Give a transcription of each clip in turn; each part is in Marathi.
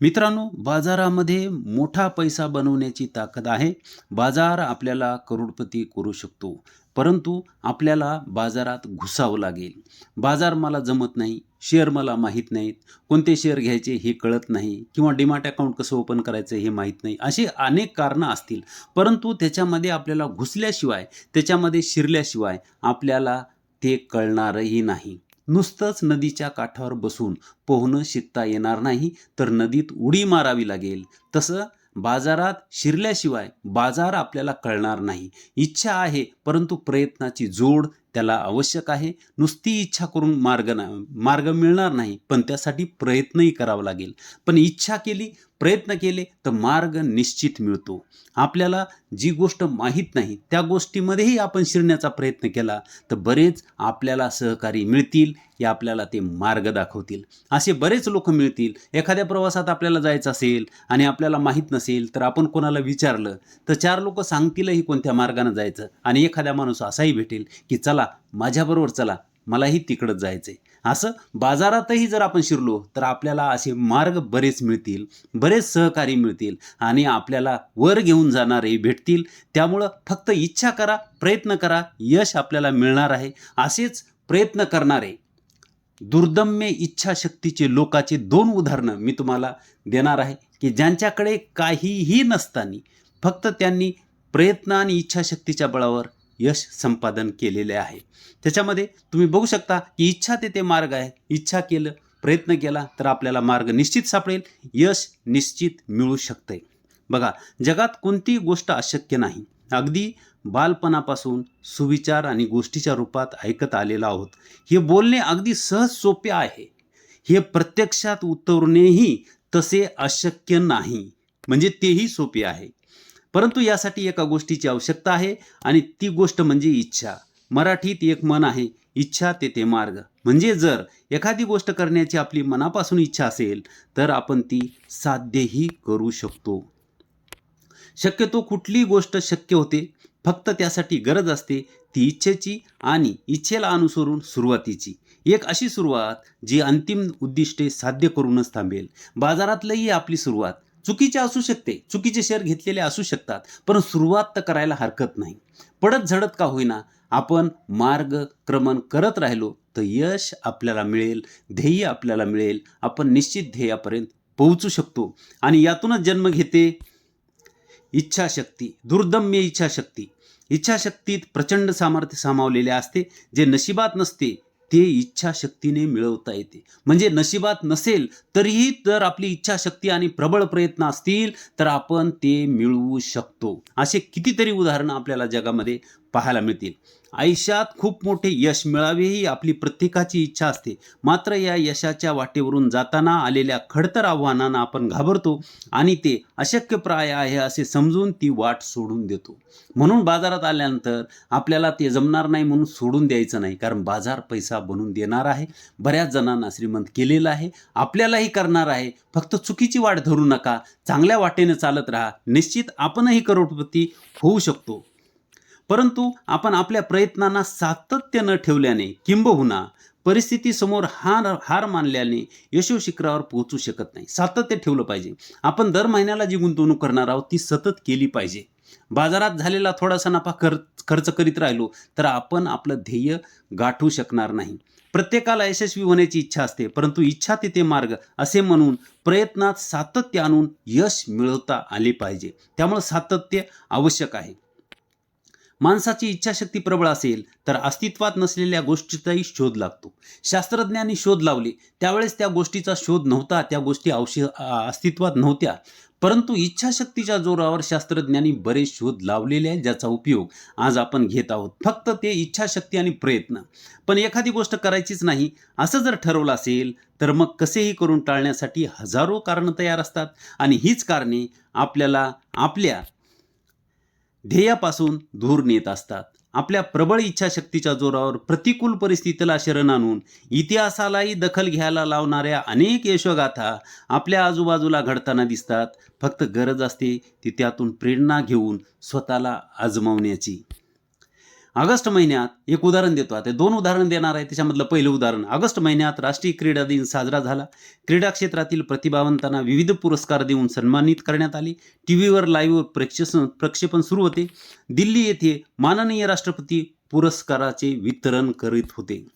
मित्रांनो बाजारामध्ये मोठा पैसा बनवण्याची ताकद आहे. बाजार आपल्याला करोडपती करू शकतो परंतु आपल्याला बाजारात घुसावं लागेल. बाजार मला जमत नाही शेअर मला माहीत नाहीत. कोणते शेअर घ्यायचे हे कळत नाही किंवा डिमाट अकाउंट कसं ओपन करायचं हे माहीत नाही. अशी अनेक कारणं असतील परंतु त्याच्यामध्ये आपल्याला घुसल्याशिवाय त्याच्यामध्ये शिरल्याशिवाय आपल्याला ते कळणारही नाही. नुसतंच नदीच्या काठावर बसून पोहणं शिकता येणार नाही तर नदीत उडी मारावी लागेल. तसं बाजारात शिरल्याशिवाय बाजार आपल्याला कळणार नाही. इच्छा आहे परंतु प्रयत्नाची जोड त्याला आवश्यक आहे. नुसती इच्छा करून मार्ग ना मार्ग मिळणार नाही पण त्यासाठी प्रयत्नही करावा लागेल. पण इच्छा केली प्रयत्न केले तर मार्ग निश्चित मिळतो. आपल्याला जी गोष्ट माहीत नाही त्या गोष्टीमध्येही आपण शिरण्याचा प्रयत्न केला तर बरेच आपल्याला सहकारी मिळतील हे आपल्याला ते मार्ग दाखवतील. असे बरेच लोक मिळतील. एखाद्या प्रवासात आपल्याला जायचं असेल आणि आपल्याला माहीत नसेल तर आपण कोणाला विचारलं तर चार लोक सांगतीलही कोणत्या मार्गानं जायचं. आणि एखाद्या माणूस असाही भेटेल की चला माझ्याबरोबर चला मलाही तिकडंच जायचं आहे असं बाजारातही जर आपण शिरलो तर आपल्याला असे मार्ग बरेच मिळतील बरेच सहकारी मिळतील आणि आपल्याला वर घेऊन जाणारे भेटतील. त्यामुळं फक्त इच्छा करा प्रयत्न करा यश आपल्याला मिळणार आहे. असेच प्रयत्न करणारे दुर्दम्य इच्छाशक्तीचे लोकाचे दोन उदाहरणं मी तुम्हाला देणार आहे की ज्यांच्याकडे काहीही नसताना फक्त त्यांनी प्रयत्न आणि इच्छाशक्तीच्या बळावर यश संपादन केलेले आहे. त्याच्यामध्ये तुम्ही बघू शकता की इच्छा ते ते मार्ग आहे इच्छा केलं प्रयत्न केला तर आपल्याला मार्ग निश्चित सापडेल. यश निश्चित मिळू शकते बघा जगात कोणतीही गोष्ट अशक्य नाही. अगदी बालपणापासून सुविचार आणि गोष्टीच्या रूपात ऐकत आलेलो आहोत. हे बोलणे अगदी सहज सोपे आहे. हे प्रत्यक्षात उतरणेही तसे अशक्य नाही. म्हणजे तेही सोपे आहे. परंतु यासाठी एका गोष्टीची आवश्यकता आहे आणि ती गोष्ट म्हणजे इच्छा. मराठीत एक मन आहे इच्छा ते ते मार्ग. म्हणजे जर एखादी गोष्ट करण्याची आपली मनापासून इच्छा असेल तर आपण ती साध्यही करू शकतो. शक्यतो कुठलीही गोष्ट शक्य होते फक्त त्यासाठी गरज असते ती इच्छेची आणि इच्छेला अनुसरून सुरुवातीची. एक अशी सुरुवात जी अंतिम उद्दिष्टे साध्य करूनच थांबेल. बाजारातलंही आपली सुरुवात. चुकीचे असू शकते चुकीचे शेअर घेतलेले असू शकतात पण सुरुवात तर करायला हरकत नाही. पडत झडत का होईना आपण मार्ग क्रमण करत राहिलो तर यश आपल्याला मिळेल ध्येय आपल्याला मिळेल आपण निश्चित ध्येयापर्यंत पोहोचू शकतो. आणि यातूनच जन्म घेते इच्छाशक्ती दुर्दम्य इच्छाशक्ती. इच्छाशक्तीत प्रचंड सामर्थ्य सामावलेले असते जे नशिबात नसते ते इच्छाशक्तीने मिळवता येते. म्हणजे नशिबात नसेल तरीही जर आपली इच्छाशक्ती आणि प्रबळ प्रयत्न असतील तर आपण ते मिळवू शकतो. असे कितीतरी उदाहरणं आपल्याला जगामध्ये पाहायला मिळतील. आयुष्यात खूप मोठे यश मिळावे ही आपली प्रत्येकाची इच्छा असते. मात्र या यशाच्या वाटेवरून जाताना आलेल्या खडतर आव्हानांना आपण घाबरतो आणि ते अशक्यप्राय आहे असे समजून ती वाट सोडून देतो. म्हणून बाजारात आल्यानंतर आपल्याला ते जमणार नाही म्हणून सोडून द्यायचं नाही. कारण बाजार पैसा बनून देणार आहे. बऱ्याच जणांना श्रीमंत केलेलं आहे. आपल्यालाही करणार आहे. फक्त चुकीची वाट धरू नका. चांगल्या वाटेने चालत राहा. निश्चित आपणही करोडपती होऊ शकतो. परंतु आपण आपल्या प्रयत्नांना सातत्य न ठेवल्याने किंबहुना परिस्थितीसमोर हार हार मानल्याने यशो शिखरावर पोहोचू शकत नाही. सातत्य ठेवलं पाहिजे. आपण दर महिन्याला जी गुंतवणूक करणार आहोत ती सतत केली पाहिजे. बाजारात झालेला थोडासा नफा खर्च खर्च करीत राहिलो तर आपण आपलं ध्येय गाठू शकणार नाही. प्रत्येकाला यशस्वी होण्याची इच्छा असते परंतु इच्छा तिथे मार्ग असे म्हणून प्रयत्नात सातत्य आणून यश मिळवता आले पाहिजे. त्यामुळे सातत्य आवश्यक आहे. माणसाची इच्छाशक्ती प्रबळ असेल तर अस्तित्वात नसलेल्या गोष्टीचाही शोध लागतो. शास्त्रज्ञांनी शोध लावले. त्यावेळेस त्या गोष्टीचा शोध नव्हता त्या गोष्टी औषध अस्तित्वात नव्हत्या. परंतु इच्छाशक्तीच्या जोरावर शास्त्रज्ञांनी बरेच शोध लावलेले आहेत ज्याचा उपयोग आज आपण घेत आहोत. फक्त ते इच्छाशक्ती आणि प्रयत्न. पण एखादी गोष्ट करायचीच नाही असं जर ठरवलं असेल तर मग कसेही करून टाळण्यासाठी हजारो कारणं तयार असतात. आणि हीच कारणे आपल्याला आपल्या ध्येयापासून दूर नेत असतात. आपल्या प्रबळ इच्छाशक्तीच्या जोरावर प्रतिकूल परिस्थितीला शरण आणून इतिहासालाही दखल घ्यायला लावणाऱ्या अनेक यशोगाथा आपल्या आजूबाजूला घडताना दिसतात. फक्त गरज असते ती त्यातून प्रेरणा घेऊन स्वतःला आजमावण्याची. ऑगस्ट महिन्यात एक उदाहरण देतो. आता दोन उदाहरण देणार आहे त्याच्यामधलं पहिलं उदाहरण. ऑगस्ट महिन्यात राष्ट्रीय क्रीडा दिन साजरा झाला. क्रीडा क्षेत्रातील प्रतिभावंतांना विविध पुरस्कार देऊन सन्मानित करण्यात आले. टी व्हीवर लाईव्ह प्रेक्षस प्रक्षेपण सुरू होते. दिल्ली येथे माननीय राष्ट्रपती पुरस्काराचे वितरण करीत होते.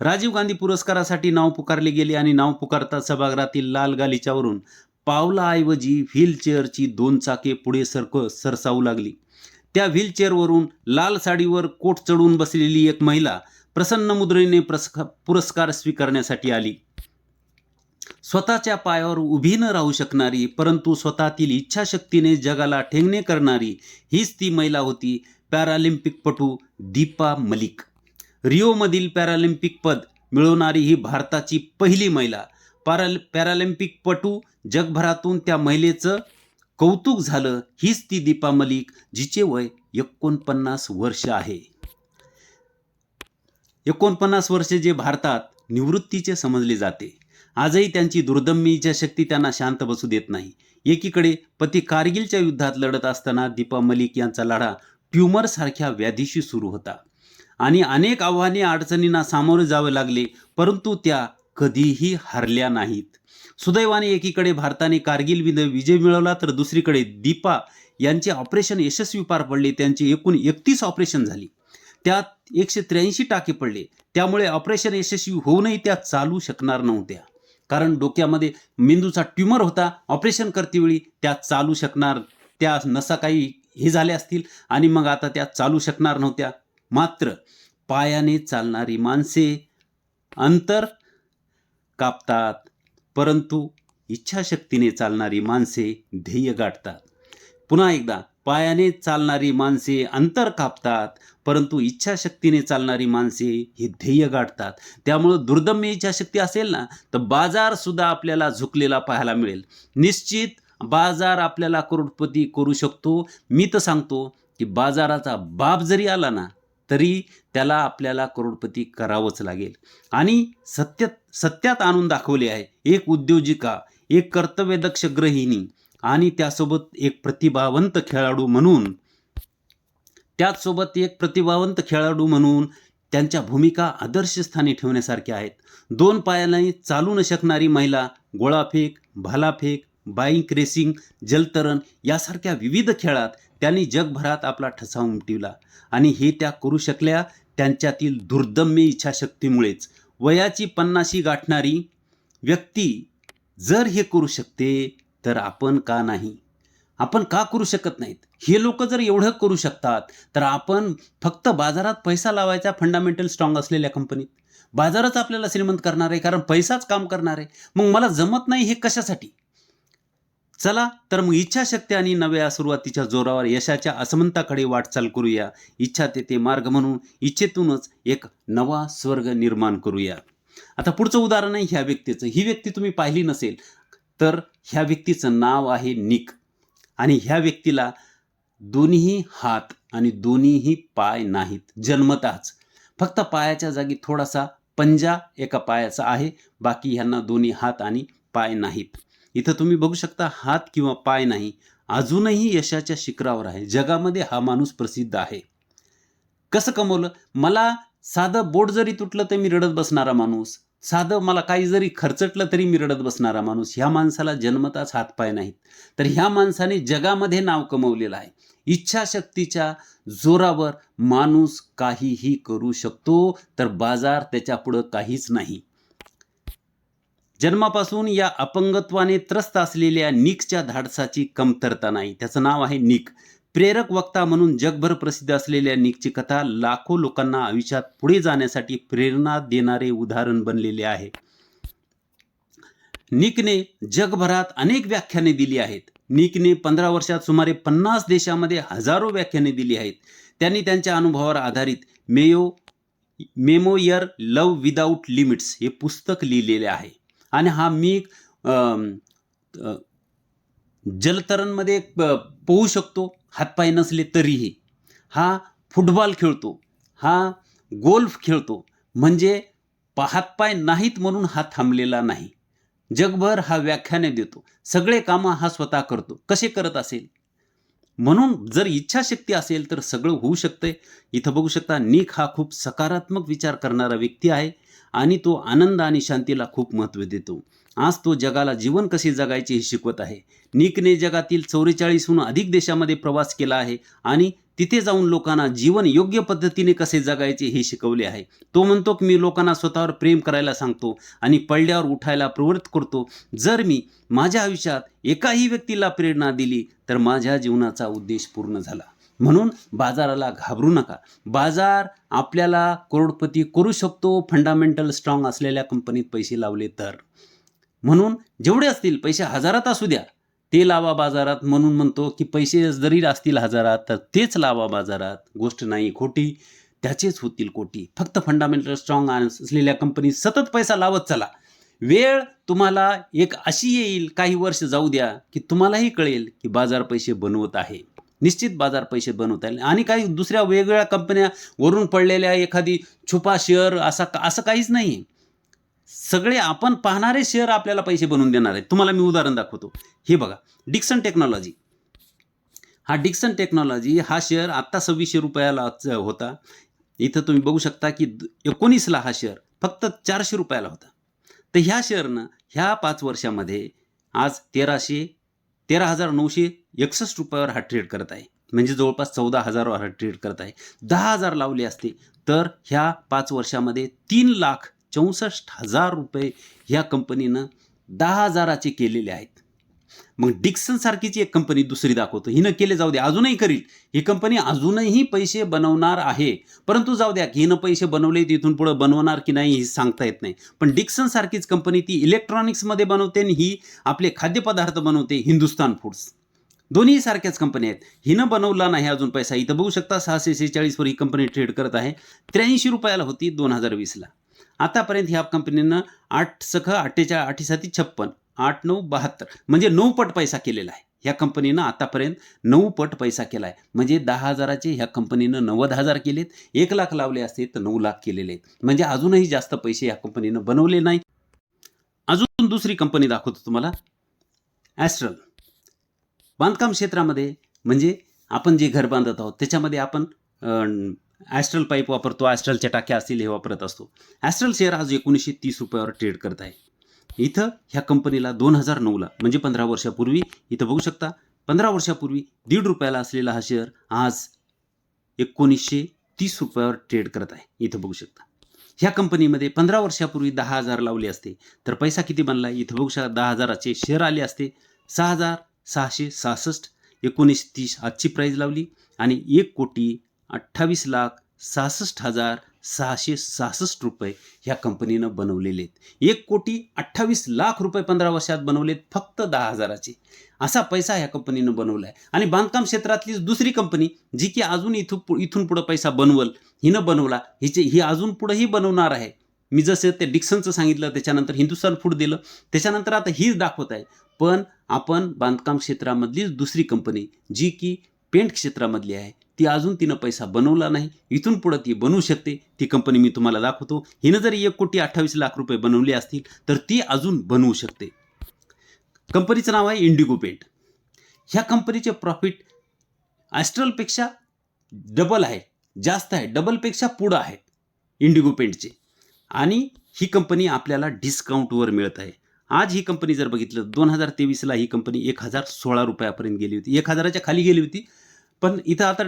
राजीव गांधी पुरस्कारासाठी नाव पुकारले गेले आणि नाव पुकारता सभागृहातील लाल गालिच्यावरून पावलाऐवजी व्हीलचेअरची दोन चाके पुढे सरक सरसावू लागली. त्या व्हीलचेअरवरून लाल साडीवर कोट चढून बसलेली एक महिला प्रसन्न मुद्रेने प्रस पुरस्कार स्वीकारण्यासाठी आली. स्वतःच्या पायावर उभी न राहू शकणारी परंतु स्वतःतील इच्छाशक्तीने जगाला ठेंगणे करणारी हीच ती महिला होती पॅरालिम्पिकपटू दीपा मलिक. रिओमधील पॅरालिम्पिक पद मिळवणारी ही भारताची पहिली महिला. पॅरा पॅरालिम्पिकपटू जगभरातून त्या महिलेचं कौतुक झालं हीच ती दीपा मलिक जिचे वय एकोणपन्नास वर्ष आहे. एकोणपन्नास वर्षे जे भारतात निवृत्तीचे समजले जाते. आजही त्यांची दुर्दम्मीच्या शक्ती त्यांना शांत बसू देत नाही. एकीकडे पती कारगिलच्या युद्धात लढत असताना दीपा मलिक यांचा लढा ट्युमरसारख्या व्याधीशी सुरू होता. आणि अनेक आव्हाने अडचणींना सामोरे जावे लागले परंतु त्या कधीही हरल्या नाहीत. सुदैवाने एकीकडे भारताने कारगिल विजय विजय मिळवला तर दुसरीकडे दीपा यांचे ऑपरेशन यशस्वी पार पडले. त्यांची एकूण एकतीस ऑपरेशन झाली. त्यात एकशे त्र्याऐंशी टाके पडले. त्यामुळे ऑपरेशन यशस्वी होऊनही त्या चालू शकणार नव्हत्या. कारण डोक्यामध्ये मेंदूचा ट्यूमर होता. ऑपरेशन करतेवेळी त्या चालू शकणार त्या नसा काही हे झाल्या असतील आणि मग आता त्या चालू शकणार नव्हत्या. मात्र पायाने चालणारी माणसे अंतर कापतात. परंतु इच्छाशक्तीने चालणारी माणसे ध्येय गाठतात. पुन्हा एकदा पायाने चालणारी माणसे अंतर कापतात परंतु इच्छाशक्तीने चालणारी माणसे हे ध्येय गाठतात. त्यामुळं दुर्दम्य इच्छाशक्ती असेल ना तर बाजारसुद्धा आपल्याला झुकलेला पाहायला मिळेल. निश्चित बाजार आपल्याला करोडपती करू शकतो. मी तर सांगतो की बाजाराचा बाप जरी आला ना तरी त्याला आपल्याला करोडपती करावंच लागेल. आणि सत्य सत्यात आणून दाखवले आहे एक उद्योजिका एक कर्तव्यदक्ष गृहिणी आणि त्यासोबत एक प्रतिभावंत खेळाडू म्हणून त्याचसोबत एक प्रतिभावंत खेळाडू म्हणून त्यांच्या भूमिका आदर्श स्थानी ठेवण्यासारख्या आहेत. दोन पायालाही चालू न शकणारी महिला गोळाफेक भालाफेक बाईक रेसिंग जलतरण यासारख्या विविध खेळात त्यांनी जगभरात आपला ठसा उमटिवला आणि हे त्या करू शकल्या त्यांच्यातील दुर्दम्य इच्छाशक्तीमुळेच. वयाची पन्नाशी गाठणारी व्यक्ती जर हे करू शकते तर आपण का नाही? आपण का करू शकत नाहीत? हे लोक जर एवढं करू शकतात तर आपण फक्त बाजारात पैसा लावायचा फंडामेंटल स्ट्रॉंग असलेल्या कंपनीत बाजारच आपल्याला श्रीमंत करणार आहे कारण पैसाच काम करणार आहे. मग मला जमत नाही हे कशासाठी? चला तर मग इच्छाशक्ती आणि नव्या सुरुवातीच्या जोरावर यशाच्या असमंताकडे वाटचाल करूया. इच्छा तेथे मार्ग म्हणून इच्छेतूनच एक नवा स्वर्ग निर्माण करूया. आता पुढचं उदाहरण आहे ह्या व्यक्तीचं. ही व्यक्ती तुम्ही पाहिली नसेल तर ह्या व्यक्तीचं नाव आहे निक. आणि ह्या व्यक्तीला दोन्ही हात आणि दोन्हीही पाय नाहीत जन्मताच. फक्त पायाच्या जागी थोडासा पंजा एका पायाचा आहे बाकी ह्यांना दोन्ही हात आणि पाय नाहीत. इथं तुम्ही बघू शकता हात किंवा पाय नाही अजूनही यशाच्या शिखरावर आहे. जगामध्ये हा माणूस प्रसिद्ध आहे. कसं कमवलं? मला साधं बोट जरी तुटलं तर मी रडत बसणारा माणूस. साधं मला काही जरी खर्चटलं तरी मी रडत बसणारा माणूस. ह्या माणसाला जन्मताच हातपाय नाहीत. तर ह्या माणसाने जगामध्ये नाव कमवलेलं आहे. इच्छाशक्तीच्या जोरावर माणूस काहीही करू शकतो तर बाजार त्याच्यापुढं काहीच नाही. जन्मापासून या अपंगत्वाने त्रस्त असलेल्या निकच्या धाडसाची कमतरता नाही. त्याचं नाव आहे निक. प्रेरक वक्ता म्हणून जगभर प्रसिद्ध असलेल्या निकची कथा लाखो लोकांना आयुष्यात पुढे जाण्यासाठी प्रेरणा देणारे उदाहरण बनलेले आहे. निकने जगभरात अनेक व्याख्याने दिली आहेत. निकने पंधरा वर्षात सुमारे पन्नास देशामध्ये हजारो व्याख्याने दिली आहेत. त्यांनी त्यांच्या अनुभवावर आधारित मेयो मेमोयर लव विदाऊट लिमिट्स हे पुस्तक लिहिलेले आहे. आणि हा मी जलतरणमध्ये प- पोहू शकतो हातपाय नसले तरीही. हा फुटबॉल खेळतो हा गोल्फ खेळतो म्हणजे पा- हातपाय नाहीत म्हणून हा थांबलेला नाही. जगभर हा व्याख्याने देतो. सगळे कामं हा स्वतः करतो. कसे करत असेल? म्हणून जर इच्छाशक्ती असेल तर सगळं होऊ शकतंय. इथं बघू शकता निक हा खूप सकारात्मक विचार करणारा व्यक्ती आहे. आणि तो आनंद आणि शांतीला खूप महत्त्व देतो. आज तो जगाला जीवन कसे जगायचे हे शिकवत आहे. निकने जगातील चौवेचाळीसहून अधिक देशामध्ये प्रवास केला आहे आणि तिथे जाऊन लोकांना जीवन योग्य पद्धतीने कसे जगायचे हे शिकवले आहे. तो म्हणतो की मी लोकांना स्वतःवर प्रेम करायला सांगतो आणि पडल्यावर उठायला प्रवृत्त करतो. जर मी माझ्या आयुष्यात एकाही व्यक्तीला प्रेरणा दिली तर माझ्या जीवनाचा उद्देश पूर्ण झाला. म्हणून बाजाराला घाबरू नका. बाजार आपल्याला करोडपती करू शकतो फंडामेंटल स्ट्रॉंग असलेल्या कंपनीत पैसे लावले तर. म्हणून जेवढे असतील पैसे हजारात असू द्या ते लावा बाजारात. म्हणून म्हणतो की पैसे जरी असतील हजारात तर तेच लावा बाजारात. गोष्ट नाही खोटी त्याचेच होतील कोटी. फक्त फंडामेंटल स्ट्रॉंग असलेल्या कंपनीत सतत पैसा लावत चला. वेळ तुम्हाला एक अशी येईल काही वर्ष जाऊ द्या की तुम्हालाही कळेल की बाजार पैसे बनवत आहे. निश्चित बाजार पैसे बनवता येईल. आणि काही दुसऱ्या वेगवेगळ्या कंपन्या वरून पडलेल्या एखादी छुपा शेअर असा असं काहीच नाही सगळे आपण पाहणारे शेअर आपल्याला पैसे बनवून देणार आहेत. तुम्हाला मी उदाहरण दाखवतो. हे बघा डिक्सन टेक्नॉलॉजी हा डिक्सन टेक्नॉलॉजी हा शेअर आत्ता सव्वीसशे रुपयाला होता. इथं तुम्ही बघू शकता की एकोणीसला हा शेअर फक्त चारशे रुपयाला होता. तर ह्या शेअरनं ह्या पाच वर्षामध्ये आज तेराशे तेरा हजार नऊशे एकसष्ट रुपयावर हा ट्रेड करत आहे. म्हणजे जवळपास चौदा हजारावर हा ट्रेड करत आहे. दहा हजार लावले असते तर ह्या पाच वर्षामध्ये तीन लाख चौसष्ट हजार रुपये ह्या कंपनीनं दहा हजाराचे केलेले आहेत. मग डिक्सन सारखीची एक कंपनी दुसरी दाखवतो. हिनं केले जाऊ द्या अजूनही करील. ही कंपनी अजूनही पैसे बनवणार आहे. परंतु जाऊ द्या की हिनं पैसे बनवले तिथून पुढं बनवणार की नाही हे सांगता येत नाही. पण डिक्सन सारखीच कंपनी ती इलेक्ट्रॉनिक्समध्ये बनवते आणि ही आपले खाद्यपदार्थ बनवते हिंदुस्तान फूड्स दोन्ही सारख्याच कंपन्या आहेत. हिनं बनवला नाही अजून पैसा. इथं बघू शकता सहाशे सेहेचाळीसवर ही कंपनी ट्रेड करत आहे. त्र्याऐंशी रुपयाला होती दोन हजार वीसला. आतापर्यंत ह्या कंपनीनं आठ सख अठ्ठेचाळ अठ्ठेसाती छप्पन आठ नऊ बहात्तर. म्हणजे नऊ पट पैसा केलेला आहे. ह्या कंपनीनं आतापर्यंत नऊ पट पैसा केला आहे. म्हणजे दहा हजाराचे ह्या कंपनीनं नव्वद हजार केलेत. एक लाख लावले असते तर नऊ लाख केलेले आहेत. म्हणजे अजूनही जास्त पैसे ह्या कंपनीनं बनवले नाही अजून दुसरी कंपनी दाखवतो तुम्हाला. ॲस्ट्रल बांधकाम क्षेत्रामध्ये म्हणजे आपण जे घर बांधत आहोत त्याच्यामध्ये आपण ॲस्ट्रल पाईप वापरतो ॲस्ट्रलच्या टाक्या असतील हे वापरत असतो. ॲस्ट्रल शेअर आज एकोणीसशे तीस रुपयावर ट्रेड करत आहे. इथं ह्या कंपनीला दोन हजार नऊला म्हणजे पंधरा वर्षापूर्वी इथं बघू शकता पंधरा वर्षापूर्वी दीड रुपयाला असलेला हा शेअर आज एकोणीसशे तीस रुपयावर ट्रेड करत आहे. इथं बघू शकता. ह्या कंपनीमध्ये पंधरा वर्षापूर्वी दहा हजार लावले असते. तर पैसा किती बनला? इथं बघू शकता दहा हजाराचे शेअर आले असते. सहा हजार सहाशे सहासष्ट एकोणीस तीस आजची प्राईज लावली आणि एक कोटी अठ्ठावीस लाख सहासष्ट हजार सहाशे सहासष्ट रुपये ह्या कंपनीनं बनवलेले आहेत. एक कोटी अठ्ठावीस लाख रुपये पंधरा वर्षात बनवलेत फक्त दहा हजाराचे. असा पैसा ह्या कंपनीनं बनवला आहे आणि बांधकाम क्षेत्रातली दुसरी कंपनी जी की अजून इथून इथून पुढं पैसा बनवल हिनं बनवला. हिचे ही अजून पुढंही बनवणार आहे. मी जसं ते डिक्सनचं सांगितलं त्याच्यानंतर हिंदुस्थान फूड दिलं. त्याच्यानंतर आता हीच दाखवत आहे. पण आपण बांधकाम क्षेत्रामधलीच दुसरी कंपनी जी की पेंट क्षेत्रामधली आहे ती अजून तिनं पैसा बनवला नाही. इथून पुढं ती बनवू शकते. ती कंपनी मी तुम्हाला दाखवतो. हिनं जरी एक कोटी अठ्ठावीस लाख रुपये बनवले असतील तर ती अजून बनवू शकते. कंपनीचं नाव आहे इंडिगो पेंट ह्या कंपनीचे प्रॉफिट ॲस्ट्रलपेक्षा डबल आहे. जास्त आहे. डबलपेक्षा पुढं आहे. इंडिगो पेंटचे आणि ही कंपनी आपल्याला डिस्काउंटवर मिळत आहे. आज ही कंपनी जर बघितलं दोन हजार तेवीसला ही कंपनी एक हजार सोळा रुपयापर्यंत गेली होती. एक हजाराच्या खाली गेली होती. पण इथं आता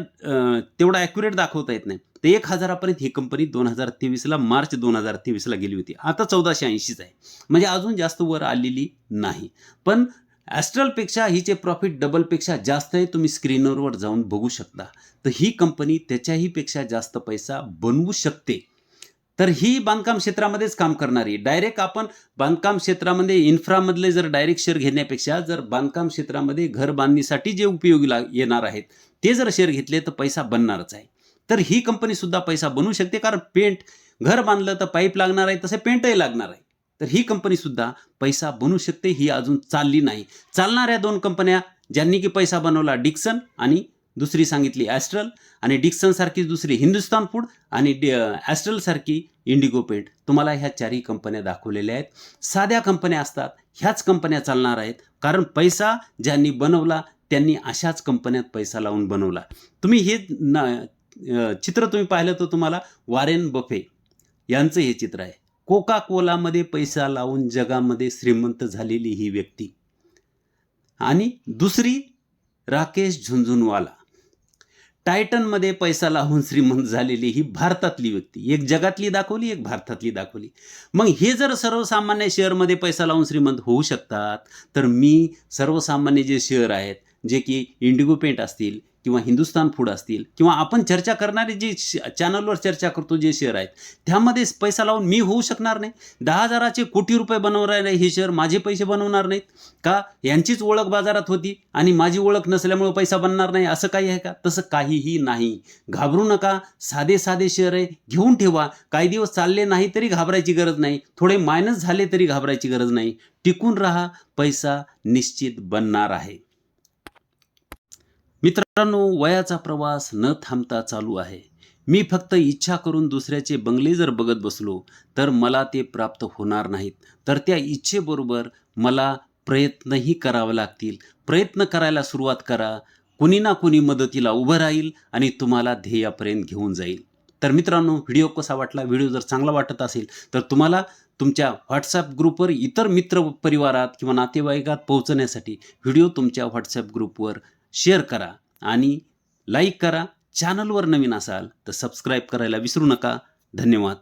तेवढा ॲक्युरेट दाखवता येत नाही. तर एक हजारापर्यंत ही कंपनी दोन हजार तेवीसला मार्च दोन हजार तेवीसला गेली होती. आता चौदाशे ऐंशीच आहे. म्हणजे अजून जास्त वर आलेली नाही. पण ॲस्ट्रलपेक्षा हिचे प्रॉफिट डबलपेक्षा जास्त आहे. तुम्ही स्क्रीनरवर जाऊन बघू शकता. तर ही कंपनी त्याच्याहीपेक्षा जास्त पैसा बनवू शकते. तर ही बांधकाम क्षेत्रामध्येच काम करणारी डायरेक्ट आपण बांधकाम क्षेत्रामध्ये इन्फ्रामधले जर डायरेक्ट शेअर घेण्यापेक्षा जर बांधकाम क्षेत्रामध्ये घर बांधणीसाठी जे उपयोगी ला येणार आहेत ते जर शेअर घेतले तर पैसा बनणारच आहे. तर ही कंपनीसुद्धा पैसा बनवू शकते कारण पेंट घर बांधलं तर पाईप लागणार आहे तसे पेंटही लागणार आहे. तर ही कंपनीसुद्धा पैसा बनवू शकते ही अजून चालली नाही. चालणाऱ्या दोन कंपन्या ज्यांनी की पैसा बनवला डिक्सन आणि दुसरी सांगितली ॲस्ट्रल आणि डिक्सनसारखी दुसरी हिंदुस्तान फूड आणि डि ॲस्ट्रलसारखी इंडिगो पेंट तुम्हाला ह्या चारही कंपन्या दाखवलेल्या आहेत. साध्या कंपन्या असतात ह्याच कंपन्या चालणार आहेत. कारण पैसा ज्यांनी बनवला त्यांनी अशाच कंपन्यात पैसा लावून बनवला. तुम्ही हे ना चित्र तुम्ही पाहिलं तर तुम्हाला वारेन बफे यांचं हे चित्र आहे. कोका कोलामध्ये पैसा लावून जगामध्ये श्रीमंत झालेली ही व्यक्ती. आणि दुसरी राकेश झुंझुनवाला. टायटनमध्ये पैसा लावून श्रीमंत झालेली ही भारतातली व्यक्ती. एक जगातली दाखवली एक भारतातली दाखवली. मग हे जर सर्वसामान्य शेअरमध्ये पैसा लावून श्रीमंत होऊ शकतात तर मी सर्वसामान्य जे शेअर आहेत जे की इंडिगो पेंट असतील किंवा हिंदुस्तान फूड असतील किंवा आपण चर्चा करणारे जे चॅनलवर चर्चा करतो जे शेअर आहेत त्यामध्ये पैसा लावून मी होऊ शकणार नाही. दहा हजाराचे कोटी रुपये बनवणारे हे शेअर माझे पैसे बनवणार नाहीत. का? यांचीच ओळख बाजारात होती आणि माझी ओळख नसल्यामुळे पैसा बनणार नाही असं काही आहे का? तसं काहीही नाही. घाबरू नका. साधे साधे शेअर आहे. घेऊन ठेवा. काही दिवस चालले नाही तरी घाबरायची गरज नाही. थोडे मायनस झाले तरी घाबरायची गरज नाही. टिकून राहा. पैसा निश्चित बनणार आहे. मित्रांनो वयाचा प्रवास न थांबता चालू आहे. मी फक्त इच्छा करून दुसऱ्याचे बंगले जर बघत बसलो तर मला ते प्राप्त होणार नाहीत. तर त्या इच्छेबरोबर मला प्रयत्नही करावे लागतील. प्रयत्न करायला सुरुवात करा. कुणी ना कुणी मदतीला उभं राहील आणि तुम्हाला ध्येयापर्यंत घेऊन जाईल. तर मित्रांनो व्हिडिओ कसा वाटला? व्हिडिओ जर चांगला वाटत असेल तर तुम्हाला तुमच्या व्हॉट्सॲप ग्रुपवर इतर मित्र परिवारात किंवा नातेवाईकात पोहोचण्यासाठी व्हिडिओ तुमच्या व्हॉट्सॲप ग्रुपवर शेअर करा आणि लाईक करा. चॅनलवर नवीन असाल तर सबस्क्राईब करायला विसरू नका. धन्यवाद.